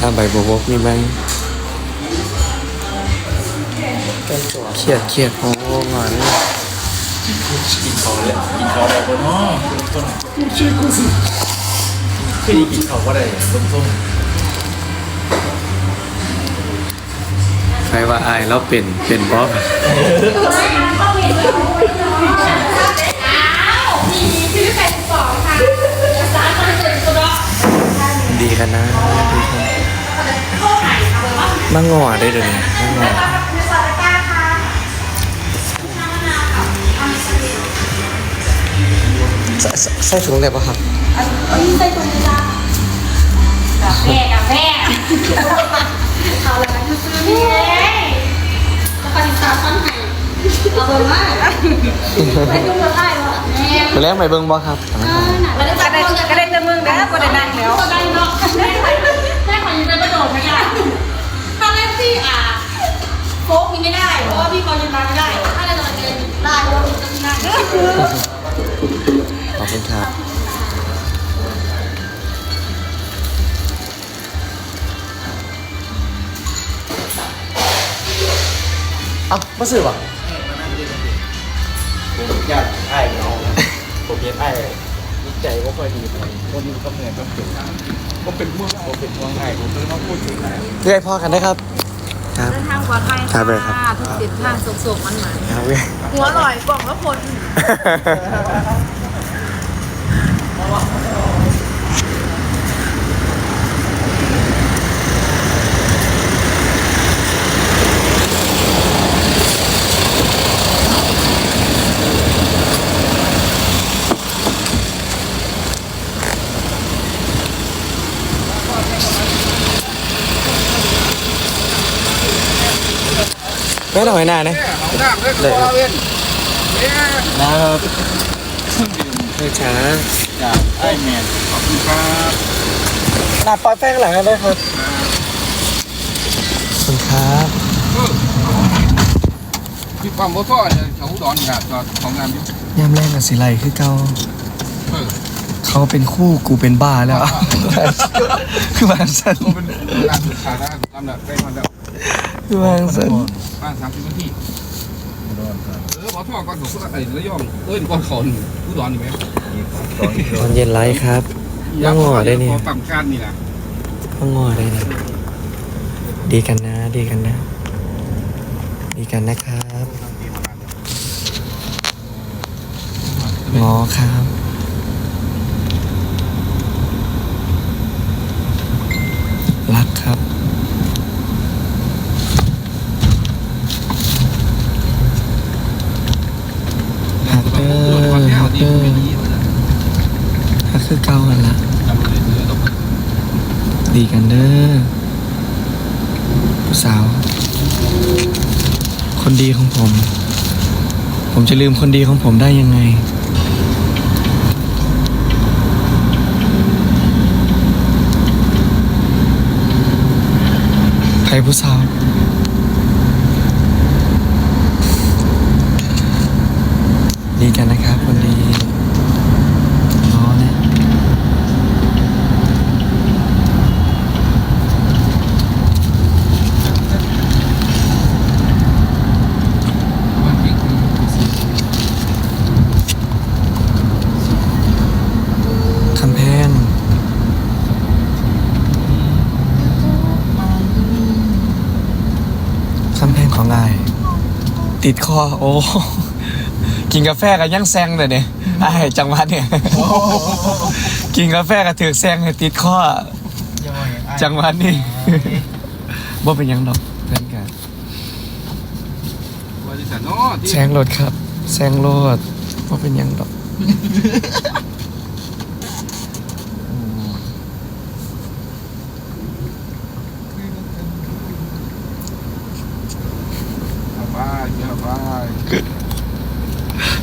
ถ้าใบบัวบกมีไหมเครียดเครียดโอ้งอนกินเขาเลยกินเขาอะไรบนน้อต้นช่วยกูสิคือดีกินเขาก็ได้ต้มต้มใครว่าอายแล้วเป็นเป็นบอสดีกันนะดีกัน มางอได้เดี๋ยวนี้มางอใส่ใส่ใส่ถุงได้ปะครับแม่กับแม่เอาเลยนะซื้อนี่แล้วก็ติดตามต้นไห้เอาเบอร์มาไปดูเบอร์ได้หรอแม่ไปแล้วไปเบิ้งบอครับไม่ได้ก็ได้ก็ได้จะมึงนะก็ได้นั่งแล้วก็ได้เนาะแม่ขอแม่ขอยืนกระโดดไม่ได้ถ้าเล่นที่อะโฟกนี่ไม่ได้ เพราะว่าพี่กอยืนมาไม่ได้ ถ้าเล่นตอนเดินได้เพราะว่าพี่ต้องนั่งขอบคุณครับ เอ้ามาซื้อป่ะ ผมอยากไอ้เอาผมเห็นไอ้วิจั ยว่าค่อยดีไปคนนี้ก็เหนื่อยก็เก่งก็เป็นเมืองผมเป็นเมืองไอ้ผมเลยมาพูดถึงไอ้เพื่อให้พ่อกันได้ครับ ครับ เดินทางปลอดภัยครับเลยครับทุกสิทธิ์ทางสุขๆมันหมายครับเว้ยหัวลอยกล่องละคนไม่ต้องให้ หน้านะของน้ำเลยก็เว้นเนี่ยนะครับไม่ช้าจากไอ้แมนขอบคุณครับหน้าปล่อยแป้งหลังกันเลยครับขอบคุณครับพี่ความบ่ท้อเลยแถวดรนี่ครับจอดของงานอยู่ย่ำแรกกับสิไลคือเก่าเขาเป็นคู่กูเป็นบ้าแล้ว คือวางสันก็เป็นร้านสุดท้ายนะลำดับได้มาแล้วคือ วางสันบ้านสามสิบนาทีเออขอโทษก่อนผมพูดอะไรระยองเอ้ยก่อนเขาอุดรนี่ไหมตอนเย็นไลฟ์ครับนั่งหอได้เนี่ยขอฝั่งการนี่นะก็งอได้นะดีกันนะ ดีกันนะ ดีกันนะครับงอครับรักครับ ฮักเดอร์ฮัก เดอร์ฮักคือเก่ากันละดีกันเด้อผู้สาว คนดีของผม ผมจะลืมคนดีของผมได้ยังไงใครผู้สาวดีกันนะครับ คนดีรอนะ คำแพงคำแพงของอาย ติดคอ โอ้ กินกาแฟกับยังแซงเลยเนี่ยไอ้ายจังหวัดเนี่ย กินกาแฟกับถือแซงให้ติดคอ จังหวัดนี่บ่เป็นหยังดอกเพื่อนกันบริษัทเนาะที่แซงรถครับ แซงรถบ่เป็นหยังดอก บ้าเยอะบ้า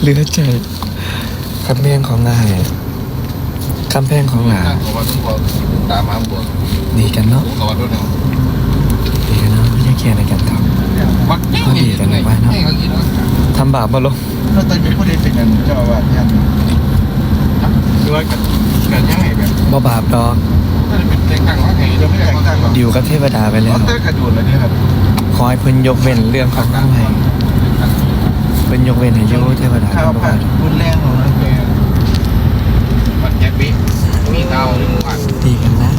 เหลือใจคำแพงของนายคำแพงของหลาขอว่าต้องขอตามมาบวกดีกันเนาะขอว่าต้องเนดีกันเนาะไม่ใช่เคียร์ในกันครับวัดนี่กันไหนนี่เขากินทำบาปมาลงถ้าตอนเป็นผู้ใดเป็นกันเจ้าว่าเนี่ยคือว่ากันกันยังไงแบบบ่บาปดอกเป็นแต่งตั้งว่าไงเราไม่ได้แต่งตั้งหรอกดิวกับเทวดาไปแล้วขอให้เพิ่นยกเว้นเรื่องของน้ำให้ เพิ่นยกเว้นให้โยเทวดาข้าเพิ่วนบ่ผัว่าดรุนแรงของนักเรียนมันแจ็คบิมีเตาหนึ่งวันดีกันนะ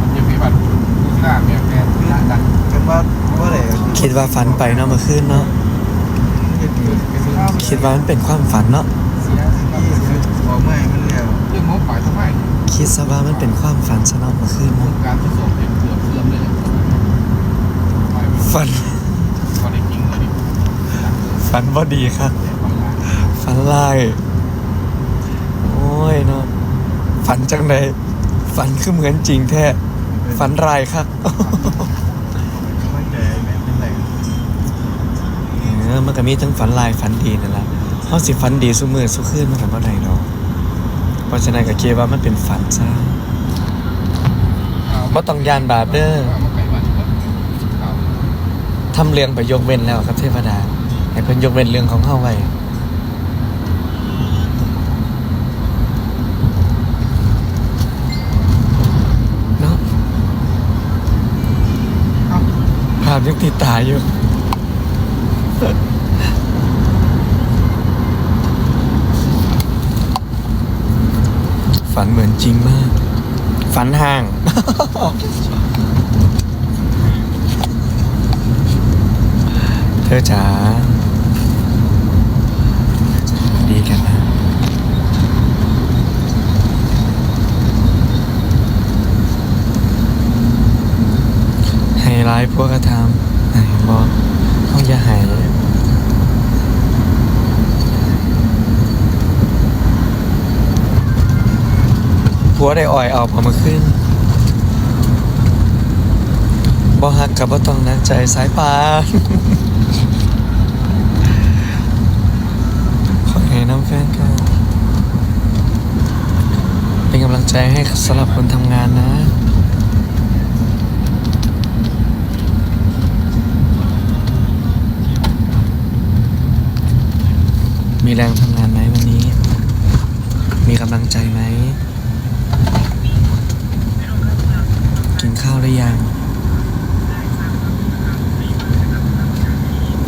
มันจะมีบัตรที่ร้านแบบแม่ที่ร้านดังเป็นว่าว่าอะไรคิดว่าฝันไปเนาะเมื่อคืนเนาะคิดว่ามันเป็นความฝันเนาะเสียที่บอกไม่มันเร็วเรื่องงบฝ่ายทำไมคิดซะว่ามันเป็นความฝันซะเนาะเมื่อคืนเนาะการทดสอบเป็นเสื่อมเสื่อมเลยฝัน ตอนนี้จริงเลย ฝันบ่ดีครับฝันลาย โอ้ยเนาะฝันจังใดฝันคือเหมือนจริงแท้ ฝันรายครับไม่เจอแบบเป็นไรเออมันก็มีทั้งฝันลายฝันดีนั่นแหละเขาสิฝันดีสุมือสุขึ้นมันก็บ่ได้ดอกเพราะฉะนั้นก็คิดว่ามันเป็นฝันซะบ่ต้องยานบาปเด้อทำเรื่องไปยกเว้นแล้วครับเทวดาให้ เพิ่นยกเว้นเรื่องของเฮาไว้เนาะภาพยังติดตาอยู่ฝันเหมือนจริงมาก ฝันห่าง เธอจ๋าดีกันนะ ให้ ร้ายพวกกระทำไหนบอกเขาอย่าใหายผัวได้อ่อยเอาพอมาขึ้นบ่ฮักกับบ่ต้องนักใจสายป่าขอให้น้ำแฟนกันเป็นกำลังใจให้สำหรับคนทำงานนะ มีแรงทำงานไหมวันนี้ มีกำลังใจไหม กินข้าวหรือยัง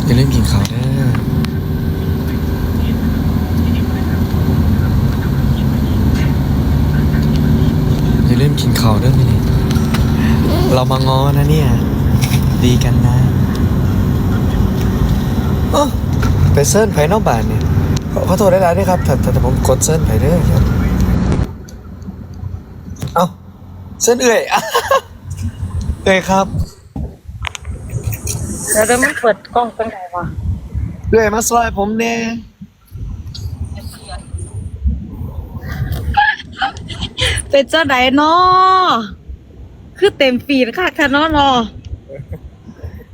อย่าลืมกินข้าวเด้ออย่าลืมกินข้าวเด้อมินี่เรามาง้อนะเนี่ย ดีกันนะ โอ้ไปเซิร์นไผนอกบ้านเนี่ย ขอขอโทษได้แล้วด้วยครับถ้าถ้าถ้าผมกดเซิร์นไผเด้อครับเอาเซิร์นเอื่อยเอื่อยครับแล้วจะไม่เปิดกล้องตั้งไหนวะเอื่อยมาซอยผมแน่เป็นเจ้าไหนเนาะคือเต็มฟีดค่ะค่ะเนาะเนาะ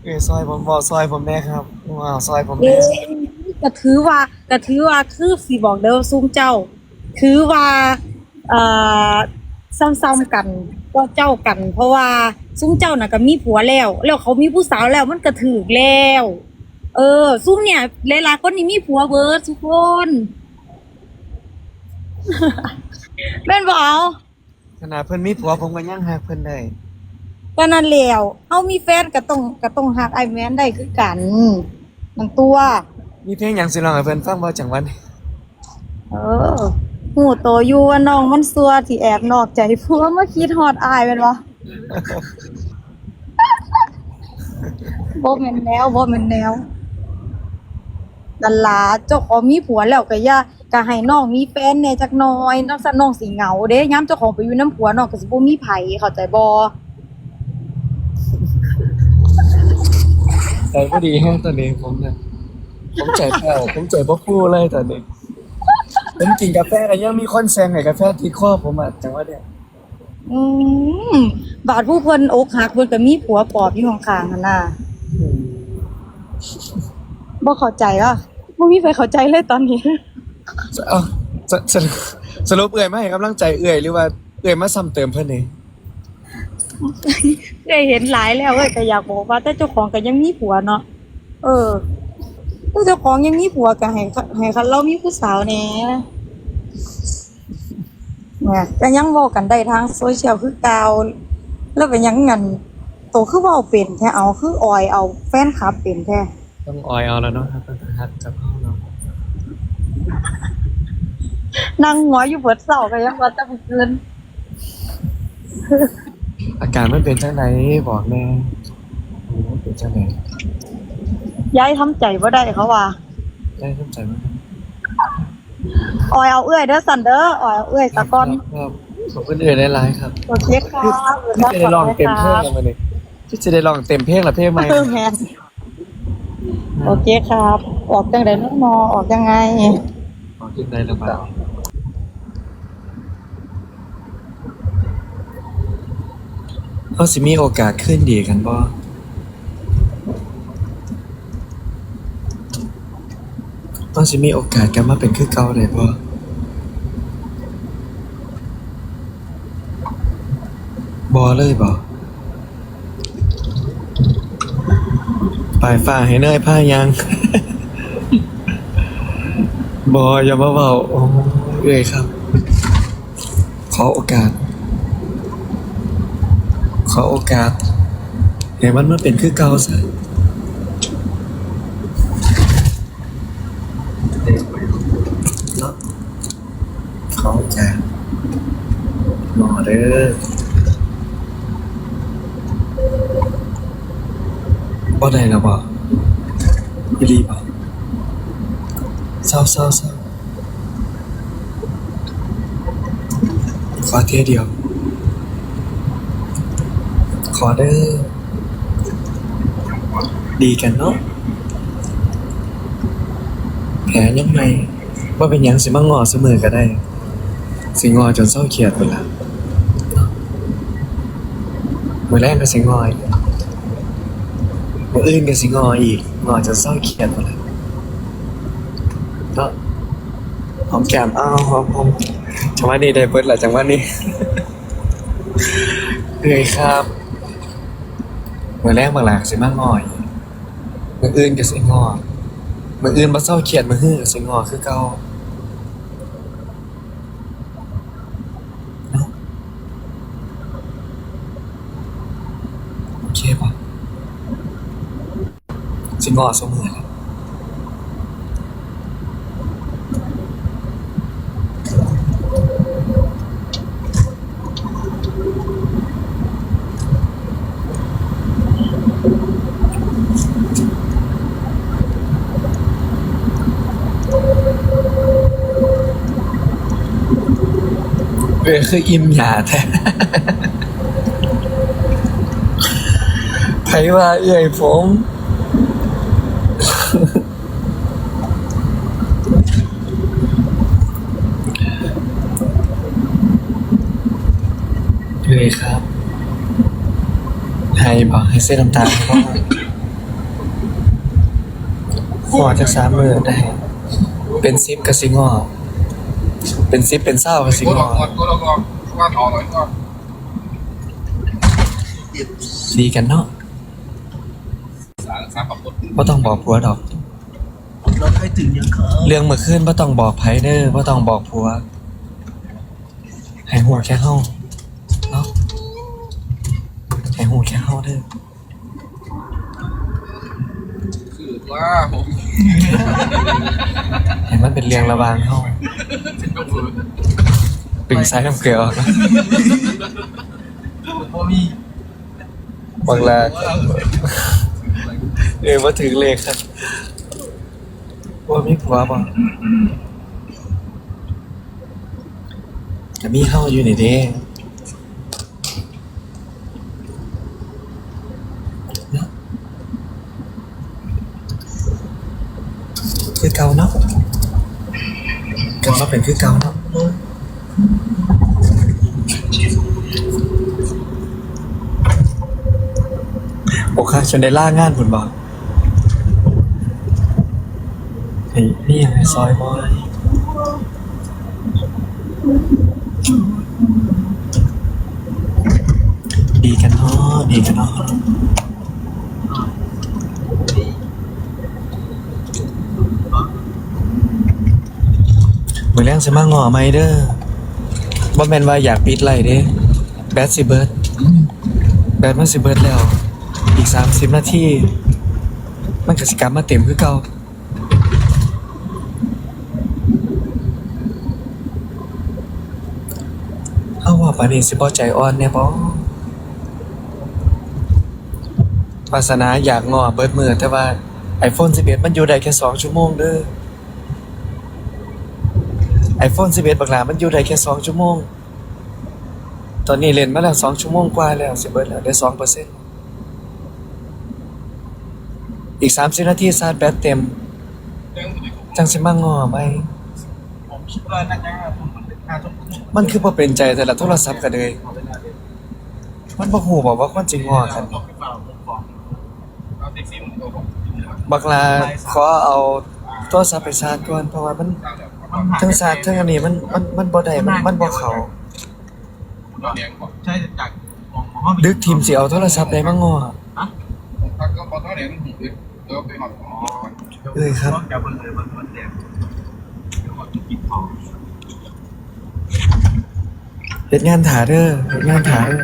เอื่อยซอยผมบอกซอยผมแน่ครับว้าวซอยผมเอ๊แน่ะก็ถือว่า ก็ถือว่าคือสีบอกเด้อซุ่มเจ้า ถือว่าเอ่อซ้ำๆกันก็เจ้ากัน เพราะว่าซุ่มเจ้าน่ะก็มีผัวแล้ว แล้วเขามีผู้สาวแล้วมันก็ถือแล้ว เออ ซุ่มเนี่ยหลายๆคนนี่มีผัวเบิร์ดทุกคนแม่นบเอาขนาดเพิ่นมีผัวผมก็ยังหักเพิ่นได้ก็นั่นแล้วเอามีแฟนก็ต้องก็ต้องหักไอ้แมนได้คือกันมันตัว มีเพลงหยังสิร้องให้เพิ่นฟังบ่จังหวันเออหูโตอยู่ว่าน้องมันซัวที่แอบนอกใจผัวมาคิดฮอดอายแม่นบ่ บ่แม่นแนวบ่แม่นแนวนั่นล่ะเจ้าของมีผัวแล้วก็อย่าก็ให้น้องมีแฟนแหน่จักหน่อยนอกจากน้องสิเหงาเด้ยามเจ้าของไปอยู่นํผัวน้องก็สิบ่มีไผเข้าใจบ่ ใจบ่ดีแฮงตอนนี้ผมเนี่ย ผมใจแผ่วผมใจบ่ฟูเลยตอนนี้ผมกินกาแฟก็ยังมีคนแซงให้กาแฟติดคอผมอะจังหวะเนี่ยอืมบาดผู้เพิ่นอกหักเพิ่นก็มีผัวปอบอยู่ข้างๆหั่นน่ะบ่เข้าใจอะบ่มีใครเข้าใจเลยตอนนี้เอ้าสสรุปสรุปเอื่อยมาให้กำลังใจเอื่อยหรือว่าเอื่อยมาซ้ำเติมเพิ่นนี่ได้เห็นหลายแล้วเอ้ยก็อยากบอกว่าแต่เจ้าของก็ยังมีผัวเนาะเออ แต่เจ้าของยังมีผัวก็ให้เขาให้เขาเรามีผู้สาวแหน่อืเนี่ยก็ยังเว้ากันได้ทางโซเชียลคือเก่าแล้วเป็นหยังงั้นโตคือเว้าเป็นแท้เอาคือออยเอาแฟนคลับเป็นแท้ต้องออยเอาแล้วเนาะครับต้องฮัดกับเขาเนาะนั่งหัวอยู่เบิดเสาก็ยังว่าแต่เมื่อคืนอาการมันเป็นจังไหนบอกแน่โอ้เป็นจังไหน ย้ายทำใจบ่ได้เขาว่าได้เข้าใจไหมออยเอาเอื้อยเด้อสันเด้อออยเอาเอื้อยตะก้อนครับขอบคุณเอื่นได้ไลายๆครับโอเคครับที่จะได้ลองเต็มเพลงแล้วมันนี่ที่จะได้ลองเต็มเพลงละเพลงใหม่เออแมนโอเคครับ ออกจังไดน้องนอออกยังไงลองขึ้นได้หรือเปล่าเขาสิมีโอกาสขึ้นดีกันบ่ เขาสิมีโอกาสกลันมาเป็นคือเก่าได้บ่บ่เลยบ่ปลายฟ้าให้เนยผ้ายังบออย่ามาเบาโอ้เอ้ยครับ ขอโอกาส ขอโอกาสให้มันมาเป็นคือเก่าซะเนาะขอโอกาสรอ เด้อบ่ได้แล้วบ่อีหลีบ่เศร้าเศร้าเศร้าขอเทียเดียว ขอเด้อ ดีกันเนาะ แผลยังไงว่าเป็นยังสิมางอเสมอก็ได้ สิงอจนเศร้าเขียดหมดละเนาะ มือแรกก็สิงออีกมืออื่นก็สิงออีกงอจนเศร้าเขียดหมดละก็หอมแก้มอ้าวหอมหอมจังหวะนี้ได้เบิดแหละจังหวะนี้เอ้ยครับเมื่อแรกบางหลังสิมางอยมืออื่นก็สิงอมืออื่นมาเศร้าเขียดมือฮื้อก็สิงอคือเก่าเนาะโอเคป่ะ สิงอเสมือแหละเอ้ยคืออิ่มหยาแท้ไผว่าเอ้ยผม เอ้ยครับ ให้ บอกให้เส้นน้ำตาลพ่อขอจากสามมือได้ เป็นซิปกับซิงอเป็นซิปเป็นเศร้ากับซิงอ่อนตัวละก่อนว่าทอหน่อยก่อนดีกันเนาะสาราต้องบอกผัวดอกเราเคยตื่นยังเมื่องเมื่อคืนบ่ต้องบอกไผเด้อบ่ต้องบอกผัวให้หัวแค่เฮาเนาะ ให้หัวแค่เฮาเด้อคือว่าผมให้มันเป็นเรื่องระหว่างเฮาดึงสายน้ำเกลือออกนะพอมีบางลาเออมาถึงเลขครับว่ามีผัวบ่จะมีเฮาอยู่นี่เด้เนาะคือ เก่าเนาะกลับมาเป็นคือเก่าเนาะโอเคฉันได้ล่างานผลบอกเฮ้ยนี่ยังไงซอยบอยดีกันเนาะดีกันเนาะ มือแรงสิมางอไหมเด้อบ่แม่นว่าอยากปิดไล่เด้แบตสิเบิร์ดแบตมันสิเบิร์ดแล้ว อีก30นาทีมันกสิกลับมาเต็มคือเก่าเอาว่าปานนี้สิบ่ใจอ่อนแน่บ่วาสนาอยากงอเบิดมือแต่ว่า iPhone 11 มันอยู่ได้แค่ 2 ชั่วโมงเด้อ iPhone 11บักหลามันอยู่ได้แค่ 2 ชั่วโมง ตอนนี้เล่นมาแล้ว 2 ชั่วโมงกว่าแล้วสิเบิดแล้วได้2%อีก 30 นาทีชาร์จแบตเต็ม จังสิมางอไหมผมคิดว่าน่าจะผมมันเป็นห้าทุ่มมันคือบ่เป็นใจแต่ละโทรศัพท์กันเลย มันบ่ฮู้บอกว่าคนจริงงอกันเอาไปเฝ้าผมฟ้องเอาแท็กซี่มันโทรบบักลาขอเอาโทรศัพท์ไปชาร์จก่อนเพราะว่ามัน ทั้งชาร์จทั้งอันนี้มันมันมันบ่ได้มันมันบ่เข้าใช่จากมองห้องดึกทีมสิเอาโทรศัพท์ได้มางอพักก็พอเท่าไหร่มันถึงเดี๋ยวไปหอดอ๋อเอ้ยครับอย่าเพิ่งเลยมันมันแดงเดี๋ยวก่อนจะกินของเฮ็ดงานถาเด้อเฮ็ดงานถาเด้อ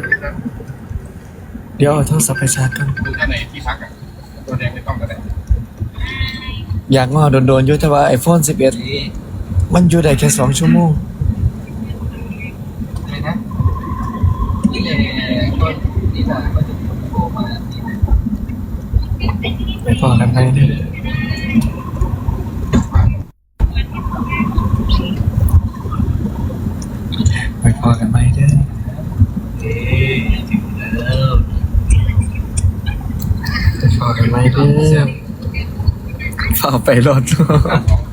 เดี๋ยวเอาโทรศัพท์ไปชาร์จก่อนดูแค่ไหนที่พักอะตัวแดงไม่ต้องก็ได้อยากงอโดนๆอยู่แต่ว่า iPhone 11 มันอยู่ได้แค่2ชั่วโมงอะไรนะนี่เลยตัวนี่แหละมันจะโทรมาไปพอกันไปเด้อไปพอกันไปเด้อเอ๊ะถึงแล้วไปพอกันไปเด้อฝ่าไปรถสุขสันต์วั